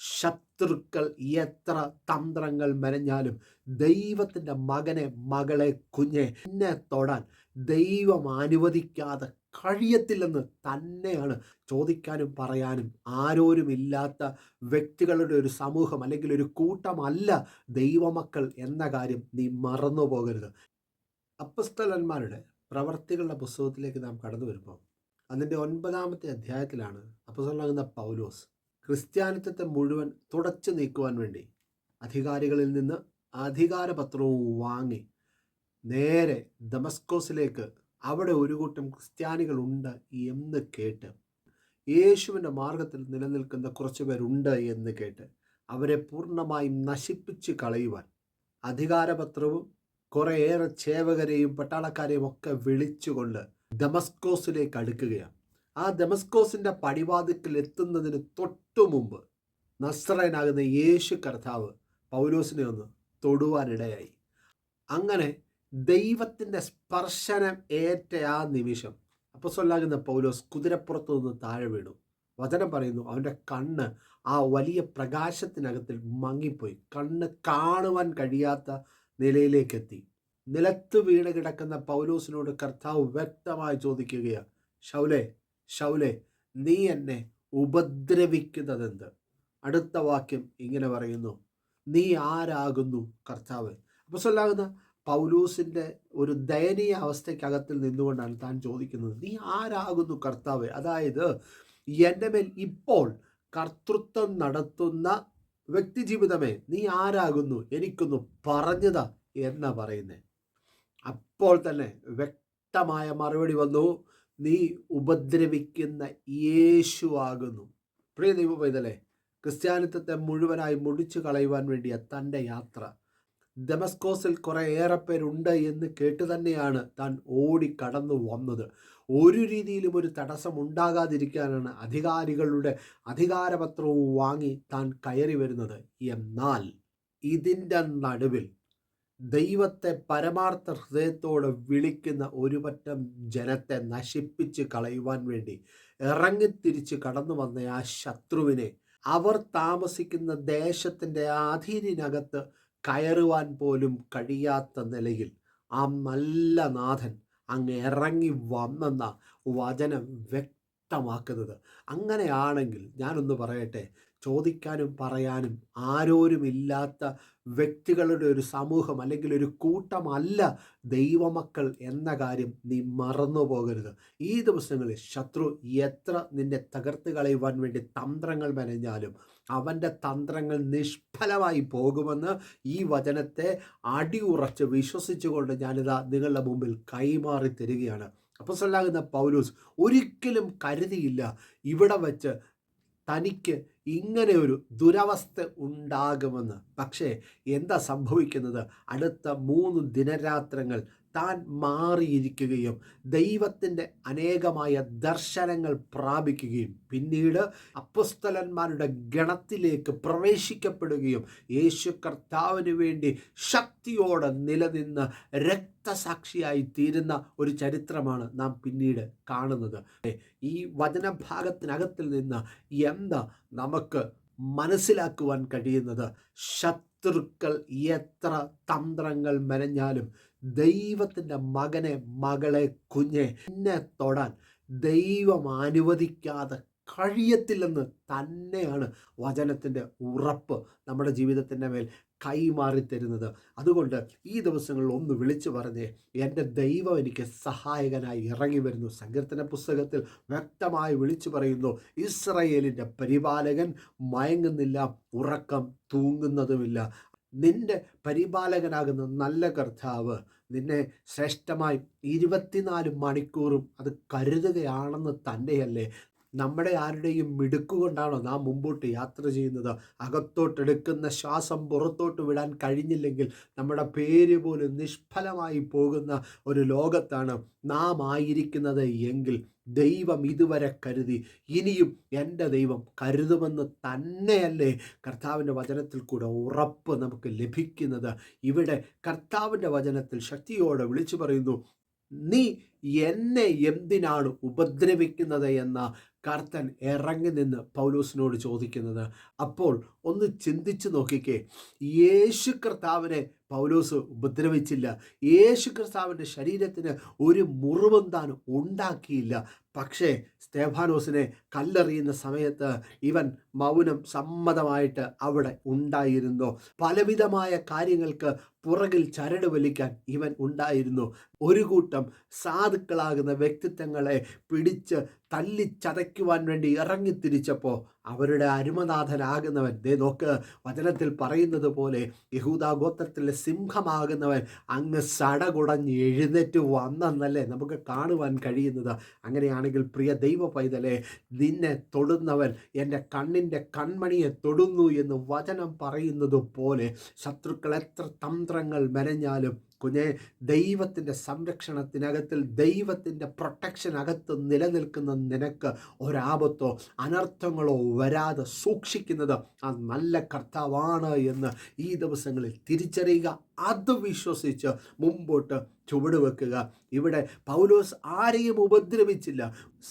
ശത്രുക്കൾ എത്ര തന്ത്രങ്ങൾ മെനഞ്ഞാലും ദൈവത്തിന്റെ മകനെ മകളെ കുഞ്ഞെ എന്നെ തൊടാൻ ദൈവം അനുവദിക്കാതെ കഴിയത്തില്ലെന്ന് തന്നെയാണ് ചോദിക്കാനും പറയാനും ആരോരുമില്ലാത്ത വ്യക്തികളുടെ ഒരു സമൂഹം അല്ലെങ്കിൽ ഒരു കൂട്ടമല്ല ദൈവമക്കൾ എന്ന കാര്യം നീ മറന്നു പോകരുത്. അപ്പസ്തലന്മാരുടെ പ്രവർത്തികളുടെ പുസ്തകത്തിലേക്ക് നാം കടന്നു വരുമ്പോൾ അതിന്റെ ഒൻപതാമത്തെ അധ്യായത്തിലാണ് അപ്പസ്തലനാകുന്ന പൗലോസ് ക്രിസ്ത്യാനിത്വത്തെ മുഴുവൻ തുടച്ചു നീക്കുവാൻ വേണ്ടി അധികാരികളിൽ നിന്ന് അധികാരപത്രവും വാങ്ങി നേരെ ദമസ്കോസിലേക്ക് അവിടെ ഒരു കൂട്ടം ക്രിസ്ത്യാനികളുണ്ട് എന്ന് കേട്ട് യേശുവിന്റെ മാർഗത്തിൽ നിലനിൽക്കുന്ന കുറച്ച് പേരുണ്ട് എന്ന് കേട്ട് അവരെ പൂർണമായും നശിപ്പിച്ച് കളയുവാൻ അധികാരപത്രവും കുറേയേറെ ചേവകരെയും പട്ടാളക്കാരെയും ഒക്കെ വിളിച്ചുകൊണ്ട് ദമസ്കോസിലേക്ക് അടുക്കുകയാണ്. ആ ദമസ്കോസിന്റെ പടിവാതിക്കൽ എത്തുന്നതിന് തൊട്ടു മുമ്പ് നസ്രയനാകുന്ന യേശു കർത്താവ് പൗലോസിനെ ഒന്ന് തൊടുവാനിടയായി അങ്ങനെ ദൈവത്തിന്റെ സ്പർശനം ഏറ്റ ആ നിമിഷം അപ്പോൾ സൊല്ലാകുന്ന പൗലോസ് കുതിരപ്പുറത്തു നിന്ന് താഴെ വീണു. വചനം പറയുന്നു അവന്റെ കണ്ണ് ആ വലിയ പ്രകാശത്തിനകത്തിൽ മങ്ങിപ്പോയി. കണ്ണ് കാണുവാൻ കഴിയാത്ത നിലയിലേക്കെത്തി. നിലത്ത് വീണ് കിടക്കുന്ന പൗലോസിനോട് കർത്താവ് വ്യക്തമായി ചോദിക്കുകയാണ് ഷൗലെ ഷൗലെ നീ എന്നെ ഉപദ്രവിക്കുന്നതെന്ത്? അടുത്ത വാക്യം ഇങ്ങനെ പറയുന്നു. നീ ആരാകുന്നു കർത്താവ്? അപ്പൊ സ്വല്ലാകുന്ന പൗലൂസിന്റെ ഒരു ദയനീയ അവസ്ഥയ്ക്കകത്തിൽ നിന്നുകൊണ്ടാണ് താൻ ചോദിക്കുന്നത്. നീ ആരാകുന്നു കർത്താവ്? അതായത് എന്റെ മേൽ ഇപ്പോൾ കർത്തൃത്വം നടത്തുന്ന വ്യക്തിജീവിതമേ നീ ആരാകുന്നു? എനിക്കൊന്ന് പറഞ്ഞതാ എന്നാ പറയുന്നത് അപ്പോൾ തന്നെ വ്യക്തമായ മറുപടി വന്നു. നീ ഉപദ്രവിക്കുന്ന യേശു ആകുന്നു. പ്രിയ ദൈവ പൈതലേ ക്രിസ്ത്യാനിത്വത്തെ മുഴുവനായി മുടിച്ചു കളയുവാൻ വേണ്ടിയ തന്റെ യാത്ര. ഡെമസ്കോസിൽ കുറേ ഏറെ പേരുണ്ട് എന്ന് കേട്ട് തന്നെയാണ് താൻ ഓടി കടന്നു വന്നത്. ഒരു രീതിയിലും ഒരു തടസ്സം ഉണ്ടാകാതിരിക്കാനാണ് അധികാരികളുടെ അധികാരപത്രവും വാങ്ങി താൻ കയറി വരുന്നത്. എന്നാൽ ഇതിന്റെ നടുവിൽ ദൈവത്തെ പരമാർത്ഥ ഹൃദയത്തോടെ വിളിക്കുന്ന ഒരുപറ്റം ജനത്തെ നശിപ്പിച്ച് കളയുവാൻ വേണ്ടി ഇറങ്ങിത്തിരിച്ച് കടന്നു വന്ന ആ ശത്രുവിനെ അവർ താമസിക്കുന്ന ദേശത്തിന്റെ ആധീനകത്ത് കയറുവാൻ പോലും കഴിയാത്ത നിലയിൽ ആ നല്ല നാഥൻ അങ്ങ് ഇറങ്ങി വന്നെന്ന വചനം വ്യക്തമാക്കുന്നത്. അങ്ങനെയാണെങ്കിൽ ഞാനൊന്ന് പറയട്ടെ ചോദിക്കാനും പറയാനും ആരോരുമില്ലാത്ത വ്യക്തികളുടെ ഒരു സമൂഹം അല്ലെങ്കിൽ ഒരു കൂട്ടമല്ല ദൈവമക്കൾ എന്ന കാര്യം നീ മറന്നു പോകരുത്. ഈ ദിവസങ്ങളിൽ ശത്രു എത്ര നിന്നെ തകർത്ത് കളയുവാൻ വേണ്ടി തന്ത്രങ്ങൾ മെനഞ്ഞാലും അവന്റെ തന്ത്രങ്ങൾ നിഷ്ഫലമായി പോകുമെന്ന് ഈ വചനത്തെ അടിയുറച്ച് വിശ്വസിച്ചുകൊണ്ട് ഞാനിതാ നിങ്ങളുടെ മുമ്പിൽ കൈമാറി തരികയാണ്. അപ്പോൾ സല്ലാകുന്ന പൗലൂസ് ഒരിക്കലും കരുതിയില്ല ഇവിടെ വച്ച് തനിക്ക് ഇങ്ങനെ ഒരു ദുരവസ്ഥ ഉണ്ടാകുമെന്ന്. പക്ഷേ എന്താ സംഭവിക്കുന്നത്? അടുത്ത മൂന്ന് ദിനരാത്രങ്ങൾ താൻ മാറിയിരിക്കുകയും ദൈവത്തിന്റെ അനേകമായ ദർശനങ്ങൾ പ്രാപിക്കുകയും പിന്നീട് അപ്പുസ്തലന്മാരുടെ ഗണത്തിലേക്ക് പ്രവേശിക്കപ്പെടുകയും യേശു കർത്താവിന് വേണ്ടി ശക്തിയോടെ നിലനിന്ന് രക്തസാക്ഷിയായി തീരുന്ന ഒരു ചരിത്രമാണ് നാം പിന്നീട് കാണുന്നത്. ഈ വചനഭാഗത്തിനകത്തിൽ നിന്ന് എന്താ നമുക്ക് മനസ്സിലാക്കുവാൻ കഴിയുന്നത്? ശത്രുക്കൾ എത്ര തന്ത്രങ്ങൾ മെനഞ്ഞാലും ദൈവത്തിന്റെ മകനെ മകളെ കുഞ്ഞെ എന്നെ തൊടാൻ ദൈവം അനുവദിക്കാതെ കഴിയത്തില്ലെന്ന് തന്നെയാണ് വചനത്തിന്റെ ഉറപ്പ് നമ്മുടെ ജീവിതത്തിന്റെ മേൽ കൈമാറി തരുന്നത്. അതുകൊണ്ട് ഈ ദിവസങ്ങളിൽ ഒന്ന് വിളിച്ചു പറഞ്ഞേ എന്റെ ദൈവം എനിക്ക് സഹായകനായി ഇറങ്ങി വരുന്നു. സങ്കീർത്തന പുസ്തകത്തിൽ വ്യക്തമായി വിളിച്ചു പറയുന്നു ഇസ്രയേലിന്റെ പരിപാലകൻ മയങ്ങുന്നില്ല ഉറക്കം തൂങ്ങുന്നതുമില്ല. നിന്റെ പരിപാലകനാകുന്ന നല്ല കർത്താവ് നിന്നെ ശ്രേഷ്ഠമായി ഇരുപത്തിനാല് മണിക്കൂറും അത് കരുതുകയാണെന്ന് തന്നെയല്ലേ നമ്മുടെ ആരുടെയും മിടുക്കുകൊണ്ടാണോ നാം മുമ്പോട്ട് യാത്ര ചെയ്യുന്നത്? അകത്തോട്ടെടുക്കുന്ന ശ്വാസം പുറത്തോട്ട് വിടാൻ കഴിഞ്ഞില്ലെങ്കിൽ നമ്മുടെ പേര് പോലും നിഷ്ഫലമായി പോകുന്ന ഒരു ലോകത്താണ് നാം ആയിരിക്കുന്നത് എങ്കിൽ ദൈവം ഇതുവരെ കരുതി. ഇനിയും എന്റെ ദൈവം കരുതുമെന്ന് തന്നെയല്ലേ കർത്താവിന്റെ വചനത്തിൽ കൂടെ ഉറപ്പ് നമുക്ക് ലഭിക്കുന്നത്. ഇവിടെ കർത്താവിന്റെ വചനത്തിൽ ശക്തിയോടെ വിളിച്ചു പറയുന്നു നീ എന്നെ എന്തിനാണ് ഉപദ്രവിക്കുന്നത് എന്ന കർത്തൻ ഇറങ്ങി നിന്ന് പൗലോസിനോട് ചോദിക്കുന്നത്. അപ്പോൾ ഒന്ന് ചിന്തിച്ചു നോക്കിക്കേ. യേശു കർത്താവിനെ പൗലോസ് ഉപദ്രവിച്ചില്ല. യേശു കർത്താവിന്റെ ശരീരത്തിന് ഒരു മുറിവും താൻ ഉണ്ടാക്കിയില്ല. പക്ഷേ സ്തേഫാനോസിനെ കല്ലെറിയുന്ന സമയത്ത് ഇവൻ മൗനം സമ്മതമായിട്ട് അവിടെ ഉണ്ടായിരുന്നു. പലവിധമായ കാര്യങ്ങൾക്ക് പുറകിൽ ചരട് വലിക്കാൻ ഇവൻ ഉണ്ടായിരുന്നു. ഒരു കൂട്ടം സാധുക്കളാകുന്ന വ്യക്തിത്വങ്ങളെ പിടിച്ച് തല്ലിച്ചതയ്ക്കുവാൻ വേണ്ടി ഇറങ്ങിത്തിരിച്ചപ്പോൾ അവരുടെ അരുമനാഥനാകുന്നവൻ. ദേ നോക്ക് വചനത്തിൽ പറയുന്നത് പോലെ യഹൂദാ ഗോത്രത്തിലെ സിംഹമാകുന്നവൻ അങ്ങ് സടകുടഞ്ഞ് എഴുന്നേറ്റ് വന്നെന്നല്ലേ നമുക്ക് കാണുവാൻ കഴിയുന്നത്. അങ്ങനെയാണെങ്കിൽ പ്രിയ ദൈവ പൈതലെ നിന്നെ തൊടുന്നവൻ എന്റെ കണ്ണിന്റെ കൺമണിയെ തൊടുന്നു എന്ന് വചനം പറയുന്നത് പോലെ ശത്രുക്കൾ എത്ര തന്ത്രങ്ങൾ മെനഞ്ഞാലും കുഞ്ഞെ ദൈവത്തിന്റെ സംരക്ഷണത്തിനകത്തിൽ ദൈവത്തിന്റെ പ്രൊട്ടക്ഷനകത്ത് നിലനിൽക്കുന്ന നിനക്ക് ഒരാപത്തോ അനർത്ഥങ്ങളോ വരാതെ സൂക്ഷിക്കുന്നത് ആ നല്ല കർത്താവാണ് എന്ന് ഈ ദിവസങ്ങളിൽ തിരിച്ചറിയുക. അത് വിശ്വസിച്ച് മുമ്പോട്ട് ചുവടുവെക്കുക ഇവിടെ പൗലോസ് ആരെയും ഉപദ്രവിച്ചില്ല.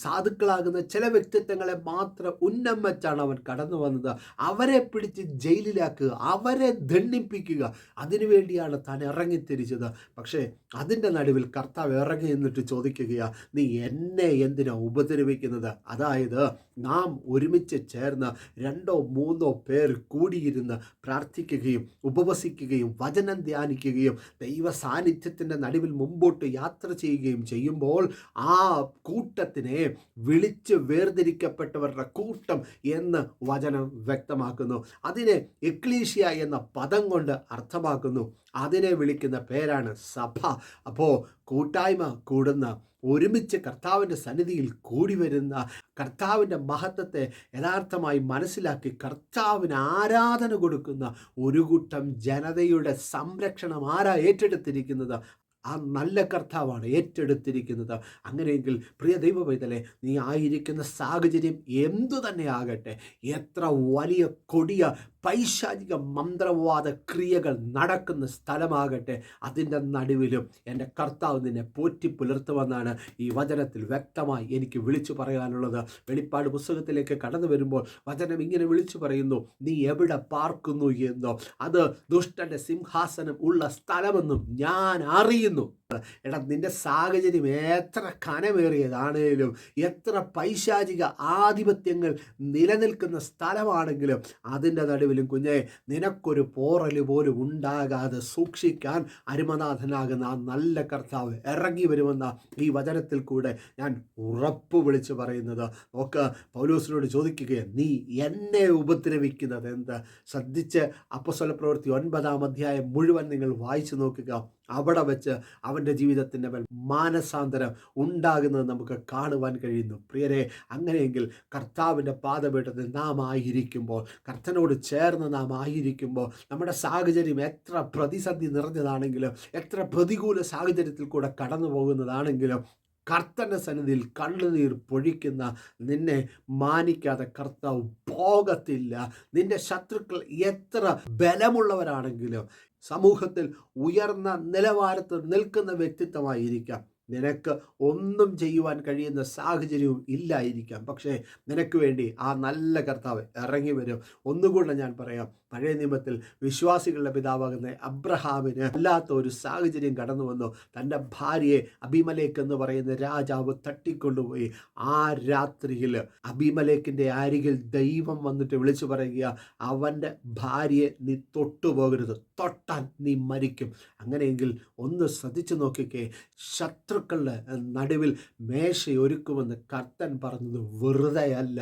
സാധുക്കളാകുന്ന ചില വ്യക്തിത്വങ്ങളെ മാത്രം ഉന്നം വെച്ചാണ് അവൻ കടന്നു വന്നത്. അവരെ പിടിച്ച് ജയിലിലാക്കുക അവരെ ദണ്ണിപ്പിക്കുക അതിനുവേണ്ടിയാണ് താൻ ഇറങ്ങിത്തിരിച്ചത്. പക്ഷേ അതിന്റെ നടുവിൽ കർത്താവ് ഇറങ്ങി എന്നിട്ട് ചോദിക്കുകയാണ് നീ എന്നെ എന്തിനാ ഉപദ്രവിക്കുന്നത്? അതായത് നാം ഒരുമിച്ച് ചേർന്ന് രണ്ടോ മൂന്നോ പേർ കൂടിയിരുന്ന് പ്രാർത്ഥിക്കുകയും ഉപവസിക്കുകയും വചനം ധ്യാനിക്കുകയും ദൈവ സാന്നിധ്യത്തിന്റെ നടുവിൽ മുമ്പോട്ട് യാത്ര ചെയ്യുകയും ചെയ്യുമ്പോൾ ആ കൂട്ടത്തിനെ വിളിച്ച് വേർതിരിക്കപ്പെട്ടവരുടെ കൂട്ടം എന്ന് വചനം വ്യക്തമാക്കുന്നു. അതിനെ എക്ലീഷ്യ എന്ന പദം കൊണ്ട് അർത്ഥമാക്കുന്നു. അതിനെ വിളിക്കുന്ന പേരാണ് സഭ. അപ്പോൾ കൂട്ടായ്മ കൂടുന്ന ഒരുമിച്ച് കർത്താവിന്റെ സന്നിധിയിൽ കൂടി വരുന്ന കർത്താവിന്റെ മഹത്വത്തെ യഥാർത്ഥമായി മനസ്സിലാക്കി കർത്താവിന് ആരാധന കൊടുക്കുന്ന ഒരു കൂട്ടം ജനതയുടെ സംരക്ഷണം ആരാ ഏറ്റെടുത്തിരിക്കുന്നത്? ആ നല്ല കർത്താവാണ് ഏറ്റെടുത്തിരിക്കുന്നത്. അങ്ങനെയെങ്കിൽ പ്രിയ ദൈവ പൈതലെ നീ ആയിരിക്കുന്ന സാഹചര്യം എന്തു തന്നെ ആകട്ടെ എത്ര വലിയ കൊടിയ പൈശാചിക മന്ത്രവാദ ക്രിയകൾ നടക്കുന്ന സ്ഥലമാകട്ടെ അതിന്റെ നടുവിലും എന്റെ കർത്താവ് നിന്നെ പോറ്റി പുലർത്തുമെന്നാണ് ഈ വചനത്തിൽ വ്യക്തമായി എനിക്ക് വിളിച്ചു പറയാനുള്ളത്. വെളിപ്പാട് പുസ്തകത്തിലേക്ക് കടന്നു വരുമ്പോൾ വചനം ഇങ്ങനെ വിളിച്ചു പറയുന്നു നീ എവിടെ പാർക്കുന്നു എന്നോ അത് ദുഷ്ടന്റെ സിംഹാസനം ഉള്ള സ്ഥലമെന്നും ഞാൻ അറിയുന്നു. എടാ നിന്റെ സാഹചര്യം എത്ര കനമേറിയതാണേലും എത്ര പൈശാചിക ആധിപത്യങ്ങൾ നിലനിൽക്കുന്ന സ്ഥലമാണെങ്കിലും അതിന്റെ നടുവിലും കുഞ്ഞെ നിനക്കൊരു പോറൽ പോലും ഉണ്ടാകാതെ സൂക്ഷിക്കാൻ അരുമനാഥനാകുന്ന ആ നല്ല കർത്താവ് ഇറങ്ങി വരുമെന്ന ഈ വചനത്തിൽ കൂടെ ഞാൻ ഉറപ്പ് വിളിച്ച് പറയുന്നത്. നോക്ക് പൗലൂസിനോട് ചോദിക്കുകയാണ് നീ എന്നെ ഉപദ്രവിക്കുന്നത് എന്ത്? ശ്രദ്ധിച്ച് അപ്പസ്വല പ്രവൃത്തി ഒൻപതാം അധ്യായം മുഴുവൻ നിങ്ങൾ വായിച്ചു നോക്കുക. അവിടെ വെച്ച് അവന്റെ ജീവിതത്തിന്റെ മേൽ മാനസാന്തരം ഉണ്ടാകുന്നത് നമുക്ക് കാണുവാൻ കഴിയുന്നു. പ്രിയരെ അങ്ങനെയെങ്കിൽ കർത്താവിന്റെ പാതപീഠത്തിൽ നാം ആയിരിക്കുമ്പോൾ കർത്തനോട് ചേർന്ന് നാം ആയിരിക്കുമ്പോൾ നമ്മുടെ സാഹചര്യം എത്ര പ്രതിസന്ധി നിറഞ്ഞതാണെങ്കിലും എത്ര പ്രതികൂല സാഹചര്യത്തിൽ കൂടെ കടന്നു പോകുന്നതാണെങ്കിലും കർത്തന്റെ സന്നിധിയിൽ കണ്ണുനീർ പൊഴിക്കുന്ന നിന്നെ മാനിക്കാതെ കർത്താവ് പോകത്തില്ല. നിന്റെ ശത്രുക്കൾ എത്ര ബലമുള്ളവരാണെങ്കിലും സമൂഹത്തിൽ ഉയർന്ന നിലവാരത്തിൽ നിൽക്കുന്ന വ്യക്തിത്വമായിരിക്കാം. നിനക്ക് ഒന്നും ചെയ്യുവാൻ കഴിയുന്ന സാഹചര്യവും ഇല്ലായിരിക്കാം. പക്ഷേ നിനക്ക് വേണ്ടി ആ നല്ല കർത്താവ് ഇറങ്ങി വരും. ഒന്നുകൂടെ ഞാൻ പറയാം. പഴയ നിയമത്തിൽ വിശ്വാസികളുടെ പിതാവാകുന്ന അബ്രഹാമിന് അല്ലാത്ത ഒരു സാഹചര്യം കടന്നു വന്നു. തന്റെ ഭാര്യയെ അഭിമലേക്ക് എന്ന് പറയുന്ന രാജാവ് തട്ടിക്കൊണ്ടുപോയി. ആ രാത്രിയിൽ അഭിമലേക്കിന്റെ അരികിൽ ദൈവം വന്നിട്ട് വിളിച്ചു പറയുക അവന്റെ ഭാര്യയെ നീ തൊട്ടുപോകരുത് തൊട്ടാൽ നീ മരിക്കും. അങ്ങനെയെങ്കിൽ ഒന്ന് ശ്രദ്ധിച്ചു നോക്കിക്കേ. ശത്രുക്കളുടെ നടുവിൽ മേശയൊരുക്കുമെന്ന് കർത്തൻ പറഞ്ഞത് വെറുതെയല്ല.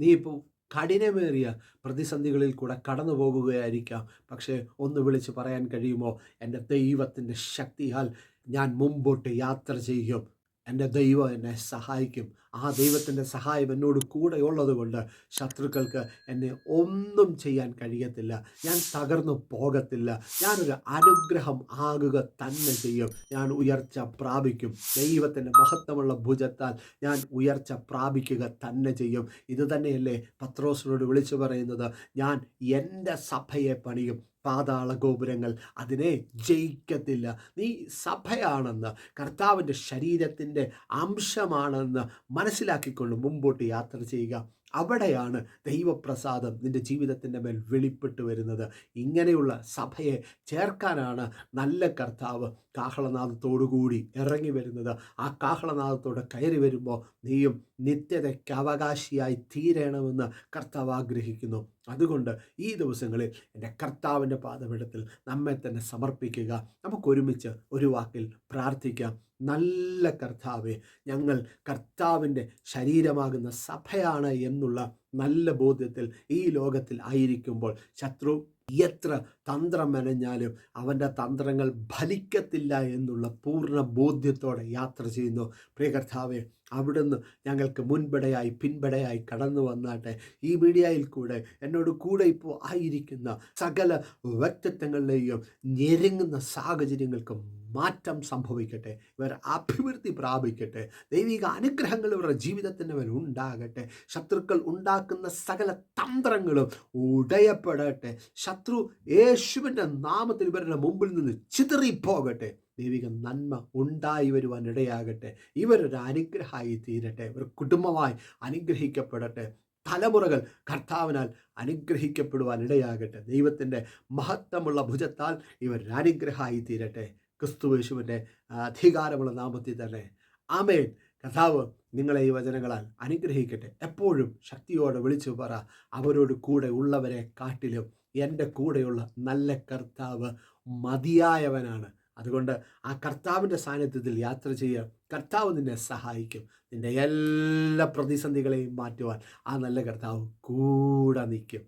നീ ഇപ്പോൾ കഠിനമേറിയ പ്രതിസന്ധികളിൽ കൂടെ കടന്നു പോകുകയായിരിക്കാം. പക്ഷേ ഒന്ന് വിളിച്ച് പറയാൻ കഴിയുമോ? എന്റെ ദൈവത്തിന്റെ ശക്തിയാൽ ഞാൻ മുമ്പോട്ട് യാത്ര ചെയ്യും. എന്റെ ദൈവം എന്നെ സഹായിക്കും. ആ ദൈവത്തിന്റെ സഹായം എന്നോട് കൂടെ ഉള്ളത് കൊണ്ട് ശത്രുക്കൾക്ക് എന്നെ ഒന്നും ചെയ്യാൻ കഴിയത്തില്ല. ഞാൻ തകർന്നു പോകത്തില്ല. ഞാനൊരു അനുഗ്രഹം ആകുക തന്നെ ചെയ്യും. ഞാൻ ഉയർച്ച പ്രാപിക്കും. ദൈവത്തിന്റെ മഹത്വമുള്ള ഭുജത്താൽ ഞാൻ ഉയർച്ച പ്രാപിക്കുക തന്നെ ചെയ്യും. ഇത് തന്നെയല്ലേ പത്രോസിനോട് വിളിച്ചു പറയുന്നത്? ഞാൻ എന്റെ സഭയെ പണിയും. പാതാള ഗോപുരങ്ങൾ അതിനെ ജയിക്കത്തില്ല. നീ സഭയാണെന്ന് കർത്താവിന്റെ ശരീരത്തിന്റെ അംശമാണെന്ന് മനസ്സിലാക്കിക്കൊണ്ട് മുമ്പോട്ട് യാത്ര ചെയ്യുക. അവിടെയാണ് ദൈവപ്രസാദം നിന്റെ ജീവിതത്തിന്റെ മേൽ വെളിപ്പെട്ട് വരുന്നത്. ഇങ്ങനെയുള്ള സഭയെ ചേർക്കാനാണ് നല്ല കർത്താവ് കാഹളനാദത്തോടുകൂടി ഇറങ്ങി വരുന്നത്. ആ കാഹളനാദത്തോടെ കയറി വരുമ്പോൾ നീയും നിത്യതയ്ക്ക് അവകാശിയായി തീരണമെന്ന് കർത്താവ് ആഗ്രഹിക്കുന്നു. അതുകൊണ്ട് ഈ ദിവസങ്ങളിൽ എന്റെ കർത്താവിന്റെ പാദപീഠത്തിൽ നമ്മെ തന്നെ സമർപ്പിക്കുക. നമുക്കൊരുമിച്ച് ഒരു വാക്കിൽ പ്രാർത്ഥിക്കാം. നല്ല കർത്താവെ ഞങ്ങൾ കർത്താവിന്റെ ശരീരമാകുന്ന സഭയാണ് എന്നുള്ള നല്ല ബോധ്യത്തിൽ ഈ ലോകത്തിൽ ആയിരിക്കുമ്പോൾ ശത്രു എത്ര തന്ത്രം മെനഞ്ഞാലും അവന്റെ തന്ത്രങ്ങൾ ഫലിക്കത്തില്ല എന്നുള്ള പൂർണ ബോധ്യത്തോടെ യാത്ര ചെയ്യുന്നു. പ്രിയ കർത്താവെ അവിടുന്ന് ഞങ്ങൾക്ക് മുൻപടയായി പിൻപടയായി കടന്നു വന്നാട്ടെ. ഈ മീഡിയയിൽ കൂടെ എന്നോട് കൂടെ ഇപ്പോൾ ആയിരിക്കുന്ന സകല വ്യക്തിത്വങ്ങളിലെയും ഞെരുങ്ങുന്ന സാഹചര്യങ്ങൾക്ക് മാറ്റം സംഭവിക്കട്ടെ ഇവർ അഭിവൃദ്ധി പ്രാപിക്കട്ടെ ദൈവിക അനുഗ്രഹങ്ങൾ ഇവരുടെ ജീവിതത്തിന് മേൽ ഉണ്ടാകട്ടെ ശത്രുക്കൾ ഉണ്ടാക്കുന്ന സകല തന്ത്രങ്ങളും ഉടയപ്പെടട്ടെ ശത്രു യേശുവിന്റെ നാമത്തിൽ ഇവരുടെ മുമ്പിൽ നിന്ന് ചിതറിപ്പോകട്ടെ ദൈവിക നന്മ ഉണ്ടായി വരുവാൻ ഇടയാകട്ടെ ഇവരൊരു അനുഗ്രഹമായി തീരട്ടെ ഇവർ കുടുംബമായി അനുഗ്രഹിക്കപ്പെടട്ടെ തലമുറകൾ കർത്താവിനാൽ അനുഗ്രഹിക്കപ്പെടുവാൻ ഇടയാകട്ടെ ദൈവത്തിന്റെ മഹത്വമുള്ള ഭുജത്താൽ ഇവർ അനുഗ്രഹമായി തീരട്ടെ. ക്രിസ്തുവേശുവിന്റെ അധികാരമുള്ള നാമത്തിൽ തന്നെ. ആമേൻ. കഥാവ് നിങ്ങളെ ഈ വചനങ്ങളാൽ അനുഗ്രഹിക്കട്ടെ. എപ്പോഴും ശക്തിയോടെ വിളിച്ചു പറ അവരോട് കൂടെ ഉള്ളവരെ കാട്ടിലും എന്റെ കൂടെയുള്ള നല്ല കർത്താവ് മതിയായവനാണ്. അതുകൊണ്ട് ആ കർത്താവിന്റെ സാന്നിധ്യത്തിൽ യാത്ര ചെയ്യുക കർത്താവ് നിന്നെ സഹായിക്കും. നിന്റെ എല്ലാ പ്രതിസന്ധികളെയും മാറ്റുവാൻ ആ നല്ല കർത്താവ് കൂടെ നിൽക്കും.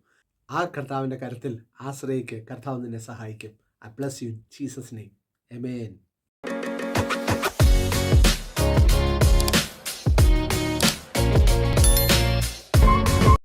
ആ കർത്താവിന്റെ കരത്തിൽ ആശ്രയിക്ക്. കർത്താവ് നിന്നെ സഹായിക്കും. I plus you Jesus name Amen.